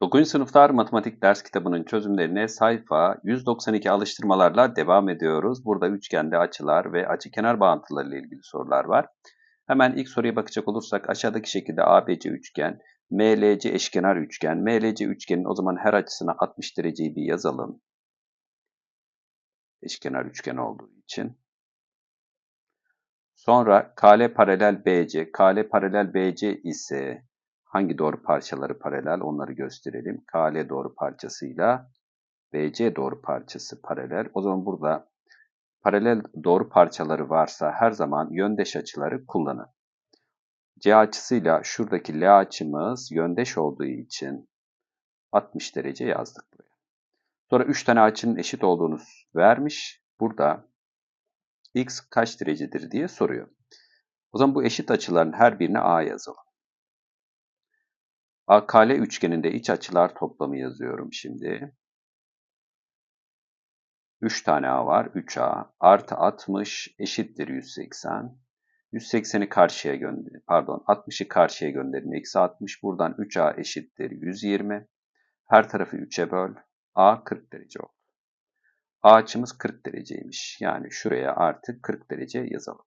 9. sınıflar matematik ders kitabının çözümlerine sayfa 192 alıştırmalarla devam ediyoruz. Burada üçgende açılar ve açıkenar bağıntıları ile ilgili sorular var. Hemen ilk soruya bakacak olursak aşağıdaki şekilde ABC üçgen, MLC eşkenar üçgen. MLC üçgenin o zaman her açısına 60 dereceyi bir yazalım. Eşkenar üçgen olduğu için. Sonra KL paralel BC. KL paralel BC ise hangi doğru parçaları paralel onları gösterelim. KL doğru parçasıyla BC doğru parçası paralel. O zaman burada paralel doğru parçaları varsa her zaman yöndeş açıları kullanın. C açısıyla şuradaki L açımız yöndeş olduğu için 60 derece yazdık buraya. Sonra 3 tane açının eşit olduğunu vermiş. Burada x kaç derecedir diye soruyor. O zaman bu eşit açıların her birine a yazalım. AKL üçgeninde iç açılar toplamı yazıyorum şimdi. 3 tane A var. 3A artı 60 eşittir 180. 180'i karşıya gönder. Pardon 60'ı karşıya gönderin. Eksi 60 buradan 3A eşittir 120. Her tarafı 3'e böl. A 40 derece oldu. A açımız 40 dereceymiş. Yani şuraya artık 40 derece yazalım.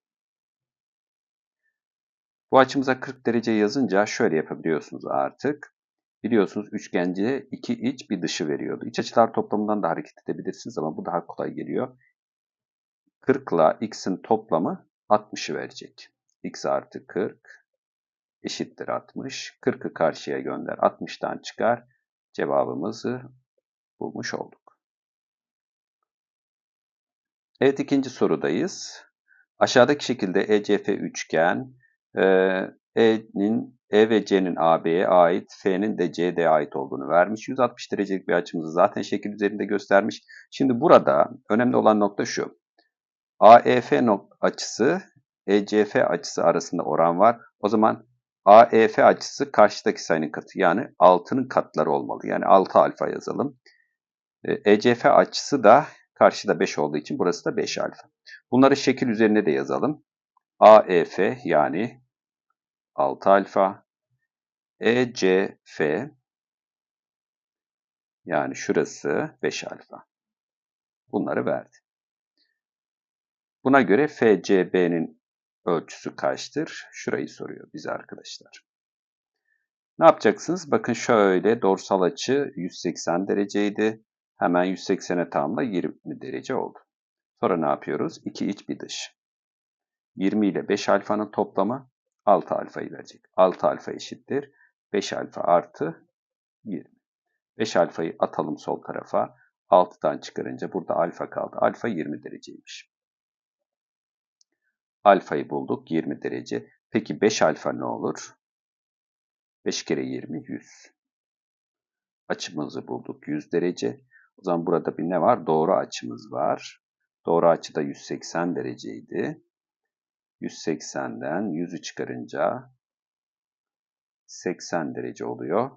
Bu açımıza 40 derece yazınca şöyle yapabiliyorsunuz artık. Biliyorsunuz üçgence iki iç bir dışı veriyordu. İç açılar toplamından da hareket edebilirsiniz ama bu daha kolay geliyor. 40 ile x'in toplamı 60'ı verecek. x artı 40 eşittir 60. 40'ı karşıya gönder. 60'tan çıkar. Cevabımızı bulmuş olduk. Evet ikinci sorudayız. Aşağıdaki şekilde ECF üçgen E'nin E ve C'nin AB'ye ait, F'nin de CD'ye ait olduğunu vermiş. 160 derecelik bir açımızı zaten şekil üzerinde göstermiş. Şimdi burada önemli olan nokta şu. AEF açısı ECF açısı arasında oran var. O zaman AEF açısı karşıdaki sayının katı yani 6'nın katları olmalı. Yani 6 alfa yazalım. ECF açısı da karşıda 5 olduğu için burası da 5 alfa. Bunları şekil üzerine de yazalım. AEF yani 6 alfa, ECF yani şurası 5 alfa. Bunları verdi. Buna göre FCB'nin ölçüsü kaçtır? Şurayı soruyor bize arkadaşlar. Ne yapacaksınız? Bakın şöyle dorsal açı 180 dereceydi. Hemen 180'e tamamla 20 derece oldu. Sonra ne yapıyoruz? 2 iç bir dış. 20 ile 5 alfanın toplamı 6 alfayı verecek. 6 alfa eşittir. 5 alfa artı 20. 5 alfayı atalım sol tarafa. 6'dan çıkarınca burada alfa kaldı. Alfa 20 dereceymiş. Alfayı bulduk 20 derece. Peki 5 alfa ne olur? 5 kere 20 100. Açımızı bulduk 100 derece. O zaman burada bir ne var? Doğru açımız var. Doğru açı da 180 dereceydi. 180'den 100'ü çıkarınca 80 derece oluyor.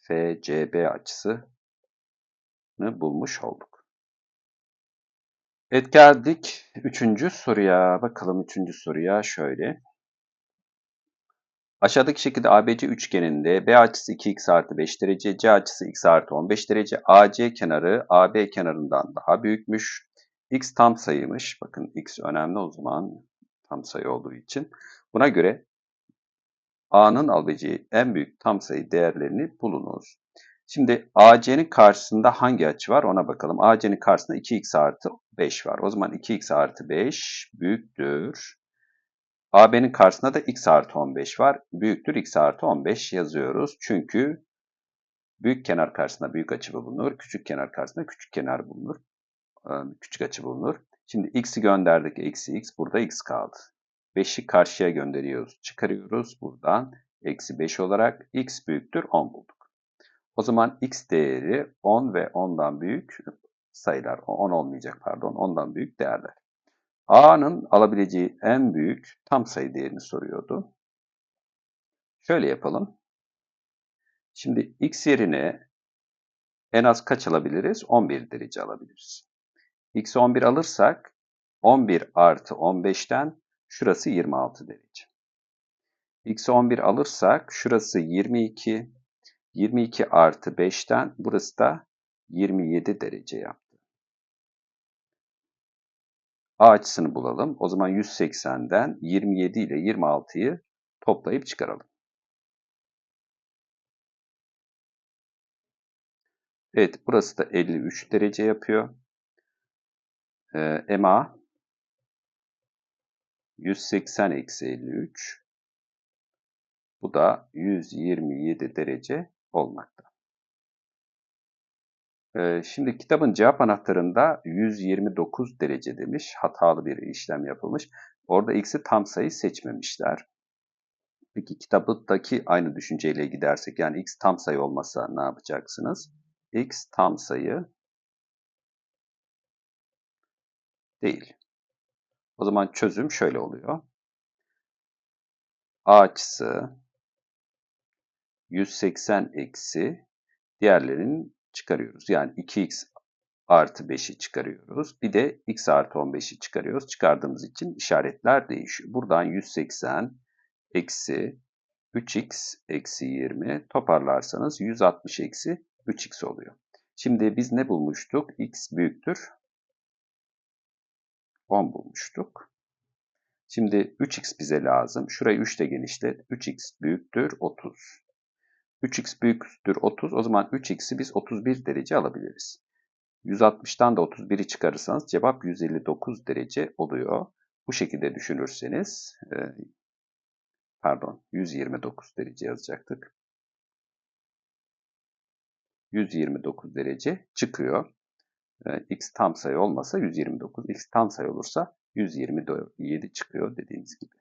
FCB açısını bulmuş olduk. Evet geldik üçüncü soruya. Bakalım üçüncü soruya şöyle. Aşağıdaki şekilde ABC üçgeninde B açısı 2x artı 5 derece, C açısı x artı 15 derece, AC kenarı AB kenarından daha büyükmüş. X tam sayıymış. Bakın x önemli o zaman tam sayı olduğu için. Buna göre A'nın alabileceği en büyük tam sayı değerlerini bulunuz. Şimdi AC'nin karşısında hangi açı var ona bakalım. AC'nin karşısında 2x artı 5 var. O zaman 2x artı 5 büyüktür. AB'nin karşısında da x artı 15 var. Büyüktür x artı 15 yazıyoruz. Çünkü büyük kenar karşısında büyük açı bulunur. Küçük kenar karşısında küçük kenar bulunur. Küçük açı bulunur. Şimdi x'i gönderdik. Eksi x. Burada x kaldı. 5'i karşıya gönderiyoruz. Çıkarıyoruz. Buradan eksi 5 olarak x büyüktür 10 bulduk. O zaman x değeri 10 ve 10'dan büyük sayılar. 10 olmayacak pardon. 10'dan büyük değerler. A'nın alabileceği en büyük tam sayı değerini soruyordu. Şöyle yapalım. Şimdi x yerine en az kaç alabiliriz? 11 derece alabiliriz. X 11 alırsak 11 artı 15'ten şurası 26 derece. X 11 alırsak şurası 22, 22 artı 5'ten burası da 27 derece yaptı. A açısını bulalım. O zaman 180'den 27 ile 26'yı toplayıp çıkaralım. Evet, burası da 53 derece yapıyor. Ee, MA 180 eksi 53. Bu da 127 derece olmakta. Ee, şimdi kitabın cevap anahtarında 129 derece demiş. Hatalı bir işlem yapılmış. Orada x'i tam sayı seçmemişler. Peki kitabıdaki aynı düşünceyle gidersek yani x tam sayı olmasa ne yapacaksınız? x tam sayı değil. O zaman çözüm şöyle oluyor. A açısı 180 eksi diğerlerini çıkarıyoruz. Yani 2x artı 5'i çıkarıyoruz. Bir de x artı 15'i çıkarıyoruz. Çıkardığımız için işaretler değişiyor. Buradan 180 eksi 3x eksi 20 toparlarsanız 160 eksi 3x oluyor. Şimdi biz ne bulmuştuk? x büyüktür 10 bulmuştuk. Şimdi 3x bize lazım. Şurayı 3 ile genişlet. 3x büyüktür 30. 3x büyüktür 30. O zaman 3x'i biz 31 derece alabiliriz. 160'tan da 31'i çıkarırsanız cevap 159 derece oluyor. Bu şekilde düşünürseniz e, pardon 129 derece yazacaktık. 129 derece çıkıyor. E, x tam sayı olmasa 129, x tam sayı olursa 127 çıkıyor dediğimiz gibi.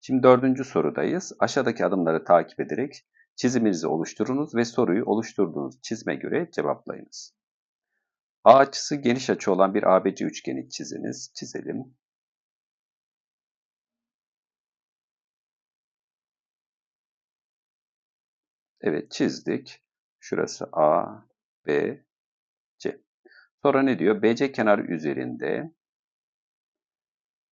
Şimdi dördüncü sorudayız. Aşağıdaki adımları takip ederek çiziminizi oluşturunuz ve soruyu oluşturduğunuz çizime göre cevaplayınız. A açısı geniş açı olan bir ABC üçgeni çiziniz. Çizelim. Evet çizdik. Şurası A, B. Sonra ne diyor? BC kenarı üzerinde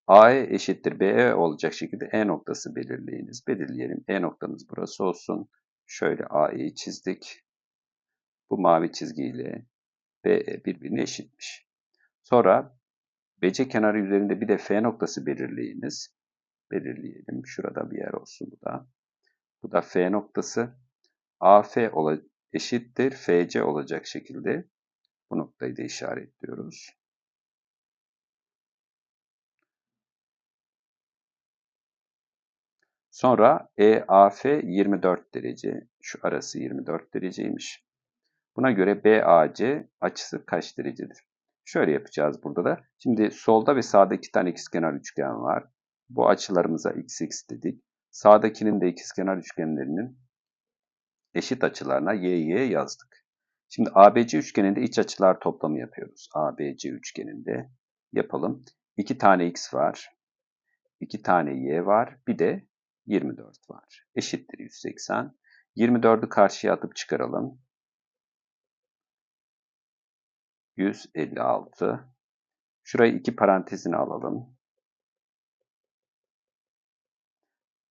AE eşittir BE olacak şekilde E noktası belirleyiniz. Belirleyelim. E noktamız burası olsun. Şöyle AE'yi çizdik. Bu mavi çizgiyle BE birbirine eşitmiş. Sonra BC kenarı üzerinde bir de F noktası belirleyiniz. Belirleyelim. Şurada bir yer olsun bu da. Bu da F noktası. AF eşittir FC olacak şekilde bu noktayı da işaretliyoruz. Sonra EAF 24 derece. Şu arası 24 dereceymiş. Buna göre BAC açısı kaç derecedir? Şöyle yapacağız burada da. Şimdi solda ve sağda iki tane ikizkenar üçgen var. Bu açılarımıza x x dedik. Sağdakinin de ikizkenar üçgenlerinin eşit açılarına y y yazdık. Şimdi ABC üçgeninde iç açılar toplamı yapıyoruz. ABC üçgeninde yapalım. 2 tane x var. 2 tane y var. Bir de 24 var. Eşittir 180. 24'ü karşıya atıp çıkaralım. 156. Şurayı iki parantezine alalım.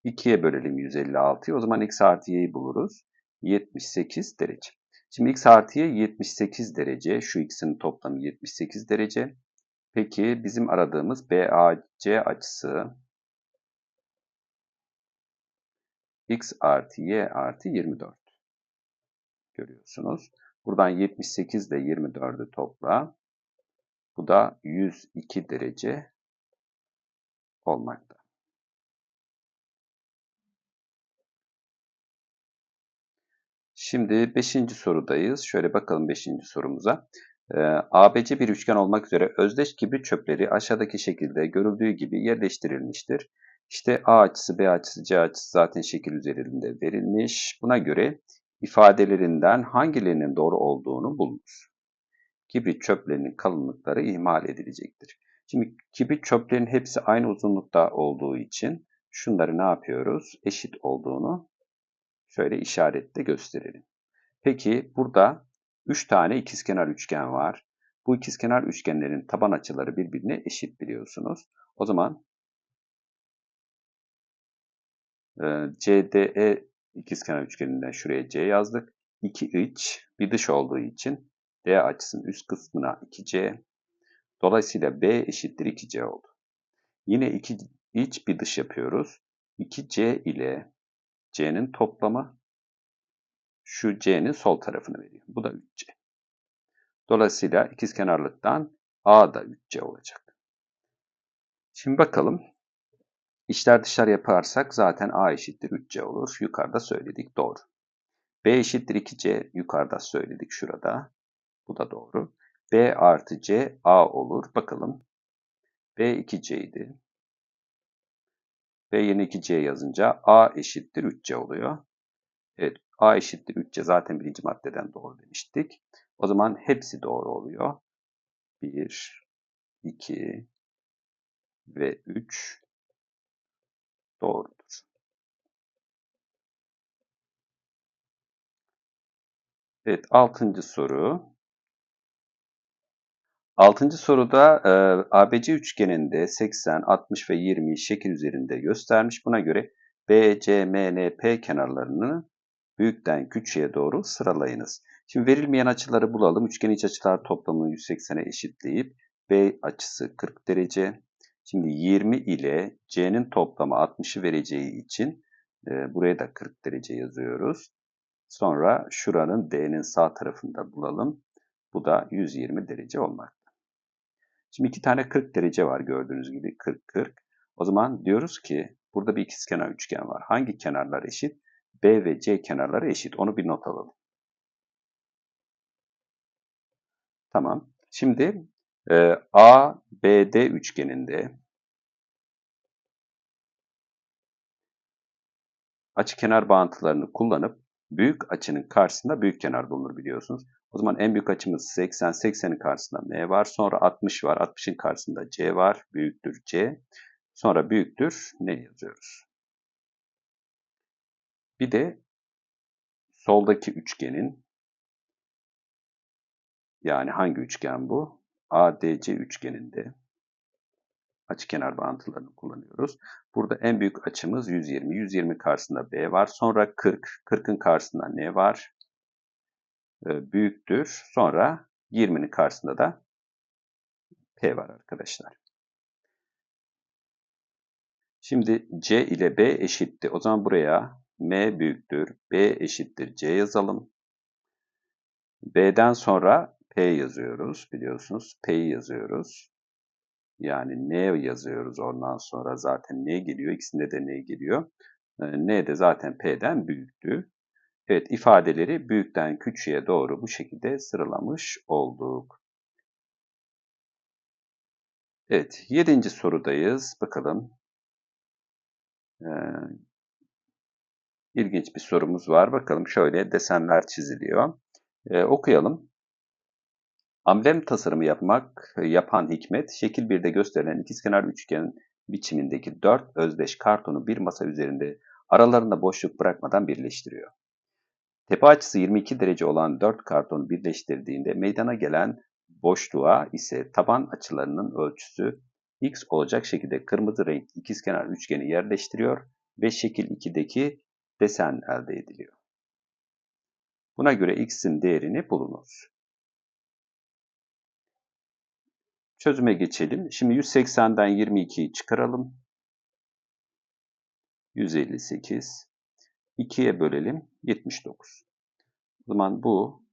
2'ye bölelim 156'yı. O zaman x artı y'yi buluruz. 78 derece. Şimdi x artı y 78 derece. Şu x'in toplamı 78 derece. Peki bizim aradığımız BAC açısı x artı y artı 24. Görüyorsunuz. Buradan 78 ile 24'ü topla. Bu da 102 derece olmakta. Şimdi 5. sorudayız. Şöyle bakalım 5. sorumuza. Ee, ABC bir üçgen olmak üzere özdeş kibrit çöpleri aşağıdaki şekilde görüldüğü gibi yerleştirilmiştir. İşte A açısı, B açısı, C açısı zaten şekil üzerinde verilmiş. Buna göre ifadelerinden hangilerinin doğru olduğunu bulunuz. Kibrit çöplerinin kalınlıkları ihmal edilecektir. Şimdi kibrit çöplerinin hepsi aynı uzunlukta olduğu için şunları ne yapıyoruz? Eşit olduğunu şöyle işaretle gösterelim. Peki burada 3 tane ikizkenar üçgen var. Bu ikizkenar üçgenlerin taban açıları birbirine eşit biliyorsunuz. O zaman CDE İkizkenar üçgeninden şuraya C yazdık. 2 iç, bir dış olduğu için D açısının üst kısmına 2C. Dolayısıyla B eşittir 2C oldu. Yine 2 iç bir dış yapıyoruz. 2C ile C'nin toplamı şu C'nin sol tarafını veriyor. Bu da 3C. Dolayısıyla ikizkenarlıktan A da 3C olacak. Şimdi bakalım. İçler dışlar yaparsak zaten A eşittir 3C olur. Yukarıda söyledik. Doğru. B eşittir 2C. Yukarıda söyledik şurada. Bu da doğru. B artı C A olur. Bakalım. B 2C idi. B yerine 2C yazınca A eşittir 3C oluyor. Evet A eşittir 3C zaten birinci maddeden doğru demiştik. O zaman hepsi doğru oluyor. 1, 2 ve 3 doğrudur. Evet, altıncı soru. Altıncı soruda e, ABC üçgeninde 80, 60 ve 20'yi şekil üzerinde göstermiş. Buna göre B, C, M, N, P kenarlarını büyükten küçüğe doğru sıralayınız. Şimdi verilmeyen açıları bulalım. Üçgen iç açılar toplamını 180'e eşitleyip B açısı 40 derece. Şimdi 20 ile C'nin toplamı 60'ı vereceği için e, buraya da 40 derece yazıyoruz. Sonra şuranın D'nin sağ tarafında bulalım. Bu da 120 derece olmakta. Şimdi iki tane 40 derece var gördüğünüz gibi 40-40. O zaman diyoruz ki burada bir ikizkenar üçgen var. Hangi kenarlar eşit? B ve C kenarları eşit. Onu bir not alalım. Tamam. Şimdi e, A, B, D üçgeninde açı kenar bağıntılarını kullanıp büyük açının karşısında büyük kenar bulunur biliyorsunuz. O zaman en büyük açımız 80, 80'in karşısında M var. Sonra 60 var, 60'ın karşısında C var. Büyüktür C. Sonra büyüktür ne yazıyoruz? Bir de soldaki üçgenin yani hangi üçgen bu? ADC üçgeninde açıkenar bağıntılarını kullanıyoruz. Burada en büyük açımız 120. 120 karşısında B var. Sonra 40. 40'ın karşısında N var. Ee, büyüktür. Sonra 20'nin karşısında da P var arkadaşlar. Şimdi C ile B eşitti. O zaman buraya M büyüktür, B eşittir C yazalım. B'den sonra P yazıyoruz biliyorsunuz. P'yi yazıyoruz. Yani N yazıyoruz ondan sonra zaten N geliyor. İkisinde de N geliyor. Ee, N de zaten P'den büyüktü. Evet ifadeleri büyükten küçüğe doğru bu şekilde sıralamış olduk. Evet yedinci sorudayız. Bakalım. Ee, ilginç bir sorumuz var. Bakalım şöyle desenler çiziliyor. Ee, okuyalım. Amblem tasarımı yapmak yapan Hikmet, şekil 1'de gösterilen ikizkenar üçgen biçimindeki 4 özdeş kartonu bir masa üzerinde aralarında boşluk bırakmadan birleştiriyor. Tepe açısı 22 derece olan 4 kartonu birleştirdiğinde meydana gelen boşluğa ise taban açılarının ölçüsü x olacak şekilde kırmızı renk ikizkenar üçgeni yerleştiriyor ve şekil 2'deki desen elde ediliyor. Buna göre x'in değerini bulunuz. Çözüme geçelim. Şimdi 180'den 22'yi çıkaralım. 158. 2'ye bölelim. 79. O zaman bu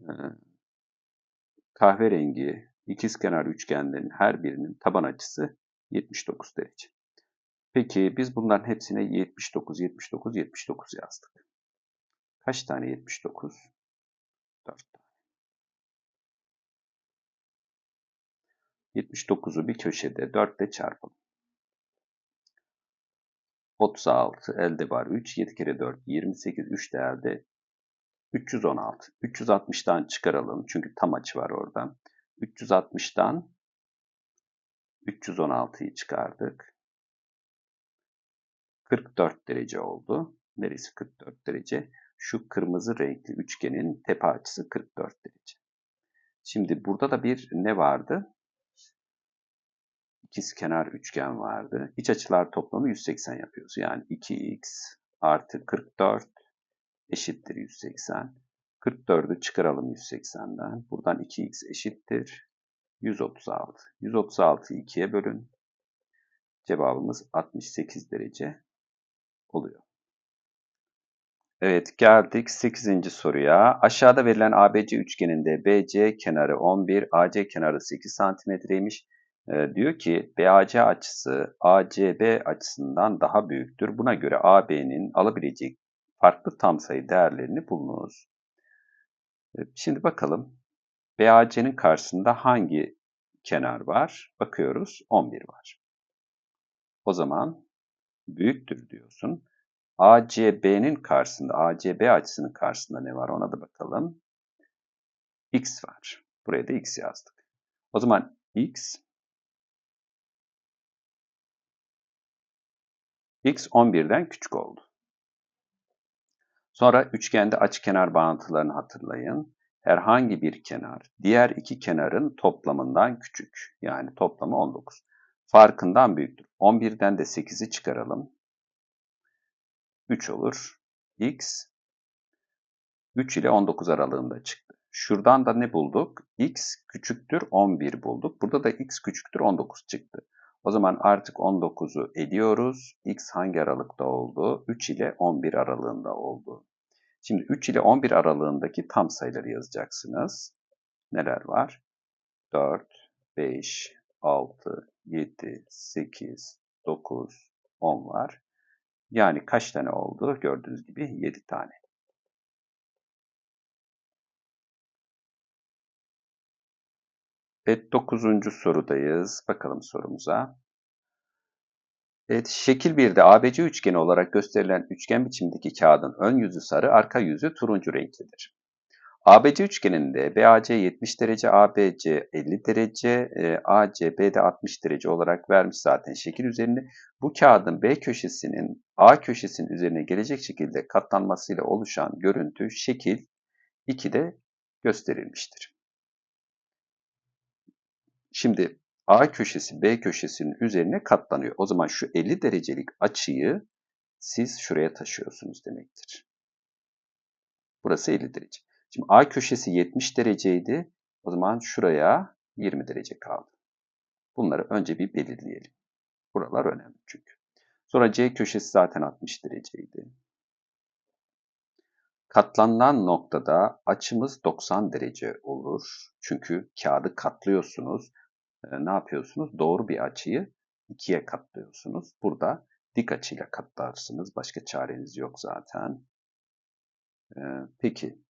e, kahverengi ikizkenar üçgenlerin her birinin taban açısı 79 derece. Peki biz bunların hepsine 79, 79, 79 yazdık. Kaç tane 79? 4 tane. 79'u bir köşede 4 ile çarpalım. 36 elde var 3, 7 kere 4, 28, 3 de elde 316. 360'dan çıkaralım çünkü tam açı var orada. 360'dan 316'yı çıkardık. 44 derece oldu. Neresi 44 derece? Şu kırmızı renkli üçgenin tepe açısı 44 derece. Şimdi burada da bir ne vardı? İkiz kenar üçgen vardı. İç açılar toplamı 180 yapıyoruz. Yani 2x artı 44 eşittir 180. 44'ü çıkaralım 180'den. Buradan 2x eşittir 136. 136'yı 2'ye bölün. Cevabımız 68 derece oluyor. Evet geldik 8. soruya. Aşağıda verilen ABC üçgeninde BC kenarı 11, AC kenarı 8 santimetreymiş. Diyor ki BAC açısı ACB açısından daha büyüktür. Buna göre AB'nin alabilecek farklı tam sayı değerlerini bulunuz. Şimdi bakalım. BAC'nin karşısında hangi kenar var? Bakıyoruz 11 var. O zaman büyüktür diyorsun. ACB'nin karşısında, ACB açısının karşısında ne var ona da bakalım. X var. Buraya da X yazdık. O zaman X X 11'den küçük oldu. Sonra üçgende açıkenar bağıntılarını hatırlayın. Herhangi bir kenar diğer iki kenarın toplamından küçük. Yani toplamı 19. Farkından büyüktür. 11'den de 8'i çıkaralım. 3 olur. X 3 ile 19 aralığında çıktı. Şuradan da ne bulduk? X küçüktür 11 bulduk. Burada da X küçüktür 19 çıktı. O zaman artık 19'u ediyoruz. X hangi aralıkta oldu? 3 ile 11 aralığında oldu. Şimdi 3 ile 11 aralığındaki tam sayıları yazacaksınız. Neler var? 4, 5, 6, 7, 8, 9, 10 var. Yani kaç tane oldu? Gördüğünüz gibi 7 tane. Evet 9. sorudayız. Bakalım sorumuza. Evet, şekil 1'de ABC üçgeni olarak gösterilen üçgen biçimindeki kağıdın ön yüzü sarı, arka yüzü turuncu renklidir. ABC üçgeninde BAC 70 derece, ABC 50 derece, e, ACB de 60 derece olarak vermiş zaten şekil üzerinde. Bu kağıdın B köşesinin A köşesinin üzerine gelecek şekilde katlanmasıyla oluşan görüntü şekil 2'de gösterilmiştir. Şimdi A köşesi B köşesinin üzerine katlanıyor. O zaman şu 50 derecelik açıyı siz şuraya taşıyorsunuz demektir. Burası 50 derece. Şimdi A köşesi 70 dereceydi. O zaman şuraya 20 derece kaldı. Bunları önce bir belirleyelim. Buralar önemli çünkü. Sonra C köşesi zaten 60 dereceydi. Katlanılan noktada açımız 90 derece olur. Çünkü kağıdı katlıyorsunuz. Ee, ne yapıyorsunuz? Doğru bir açıyı ikiye katlıyorsunuz. Burada dik açıyla katlarsınız. Başka çareniz yok zaten. Ee, peki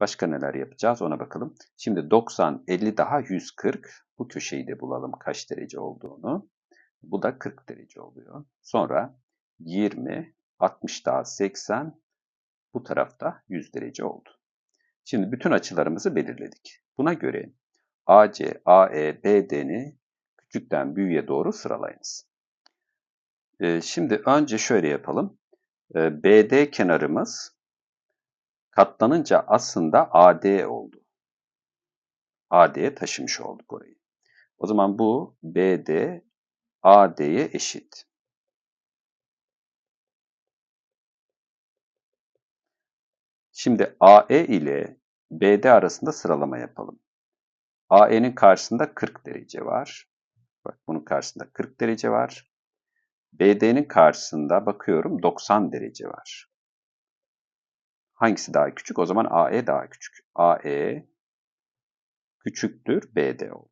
Başka neler yapacağız ona bakalım. Şimdi 90, 50 daha 140. Bu köşeyi de bulalım kaç derece olduğunu. Bu da 40 derece oluyor. Sonra 20, 60 daha 80. Bu tarafta 100 derece oldu. Şimdi bütün açılarımızı belirledik. Buna göre AC, AE, BD'ni küçükten büyüğe doğru sıralayınız. Ee, şimdi önce şöyle yapalım. Ee, BD kenarımız Katlanınca aslında AD oldu. AD'ye taşımış olduk orayı. O zaman bu BD AD'ye eşit. Şimdi AE ile BD arasında sıralama yapalım. AE'nin karşısında 40 derece var. Bak bunun karşısında 40 derece var. BD'nin karşısında bakıyorum 90 derece var. Hangisi daha küçük? O zaman AE daha küçük. AE küçüktür BD oldu.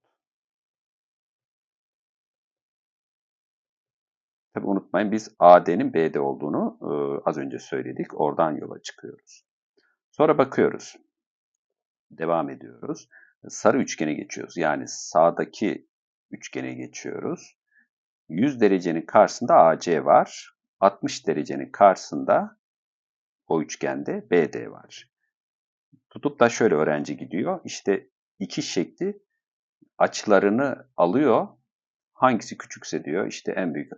Tabi unutmayın biz AD'nin BD olduğunu e, az önce söyledik. Oradan yola çıkıyoruz. Sonra bakıyoruz. Devam ediyoruz. Sarı üçgene geçiyoruz. Yani sağdaki üçgene geçiyoruz. 100 derecenin karşısında AC var. 60 derecenin karşısında o üçgende BD var. Tutup da şöyle öğrenci gidiyor. İşte iki şekli açılarını alıyor. Hangisi küçükse diyor işte en büyük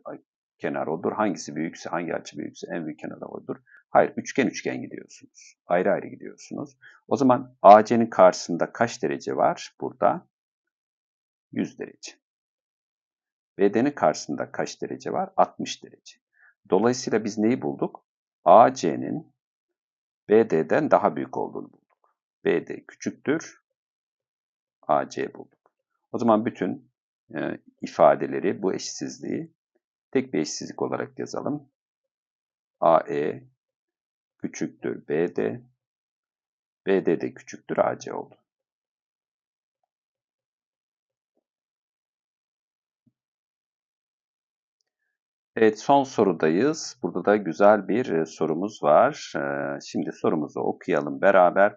kenar odur. Hangisi büyükse hangi açı büyükse en büyük kenar odur. Hayır üçgen üçgen gidiyorsunuz. Ayrı ayrı gidiyorsunuz. O zaman AC'nin karşısında kaç derece var? Burada 100 derece. BD'nin karşısında kaç derece var? 60 derece. Dolayısıyla biz neyi bulduk? AC'nin BD'den daha büyük olduğunu bulduk. BD küçüktür, AC bulduk. O zaman bütün e, ifadeleri, bu eşitsizliği tek bir eşitsizlik olarak yazalım. AE küçüktür BD, BD de küçüktür AC oldu. Evet son sorudayız. Burada da güzel bir e, sorumuz var. Şimdi sorumuzu okuyalım beraber.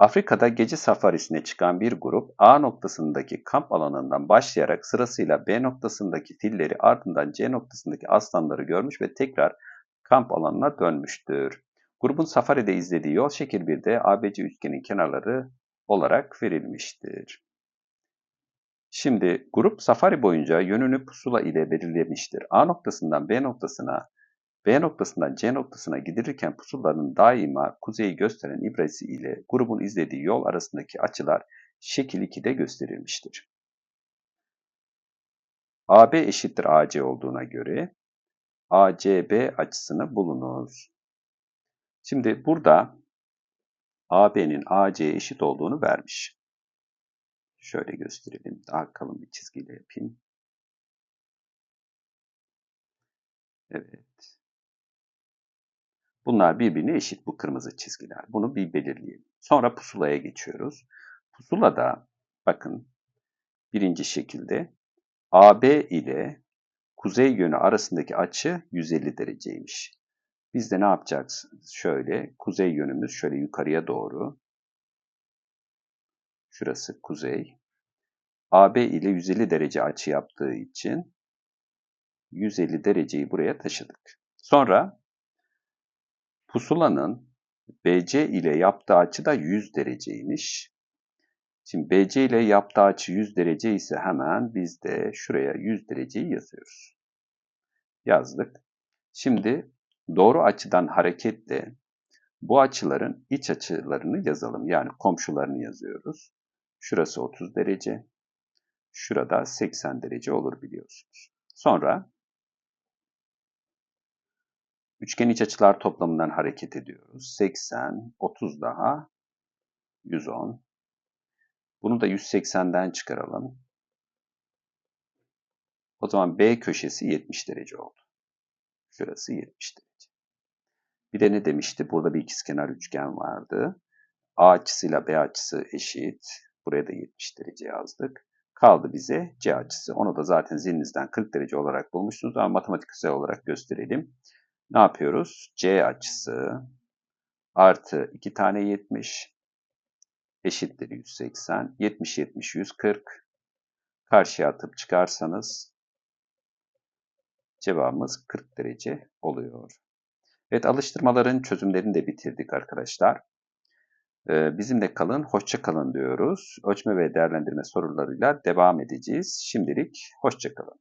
Afrika'da gece safarisine çıkan bir grup A noktasındaki kamp alanından başlayarak sırasıyla B noktasındaki filleri ardından C noktasındaki aslanları görmüş ve tekrar kamp alanına dönmüştür. Grubun safaride izlediği yol şekil 1'de ABC üçgenin kenarları olarak verilmiştir. Şimdi grup safari boyunca yönünü pusula ile belirlemiştir. A noktasından B noktasına, B noktasından C noktasına gidilirken pusulanın daima kuzeyi gösteren ibresi ile grubun izlediği yol arasındaki açılar şekil 2'de gösterilmiştir. AB eşittir AC olduğuna göre ACB açısını bulunuz. Şimdi burada AB'nin AC'ye eşit olduğunu vermiş. Şöyle gösterelim. Daha kalın bir çizgiyle yapayım. Evet. Bunlar birbirine eşit bu kırmızı çizgiler. Bunu bir belirleyelim. Sonra pusulaya geçiyoruz. Pusulada bakın birinci şekilde AB ile kuzey yönü arasındaki açı 150 dereceymiş. Biz de ne yapacağız? Şöyle kuzey yönümüz şöyle yukarıya doğru. Şurası kuzey. AB ile 150 derece açı yaptığı için 150 dereceyi buraya taşıdık. Sonra pusulanın BC ile yaptığı açı da 100 dereceymiş. Şimdi BC ile yaptığı açı 100 derece ise hemen biz de şuraya 100 dereceyi yazıyoruz. Yazdık. Şimdi doğru açıdan hareketle bu açıların iç açılarını yazalım. Yani komşularını yazıyoruz. Şurası 30 derece. Şurada 80 derece olur biliyorsunuz. Sonra üçgen iç açılar toplamından hareket ediyoruz. 80, 30 daha 110. Bunu da 180'den çıkaralım. O zaman B köşesi 70 derece oldu. Şurası 70 derece. Bir de ne demişti? Burada bir ikizkenar üçgen vardı. A açısıyla B açısı eşit. Buraya da 70 derece yazdık. Kaldı bize C açısı. Onu da zaten zihninizden 40 derece olarak bulmuşsunuz ama matematiksel olarak gösterelim. Ne yapıyoruz? C açısı artı 2 tane 70 eşittir 180. 70, 70, 140. Karşıya atıp çıkarsanız cevabımız 40 derece oluyor. Evet alıştırmaların çözümlerini de bitirdik arkadaşlar. Ee, bizimle kalın, hoşça kalın diyoruz. Ölçme ve değerlendirme sorularıyla devam edeceğiz. Şimdilik hoşça kalın.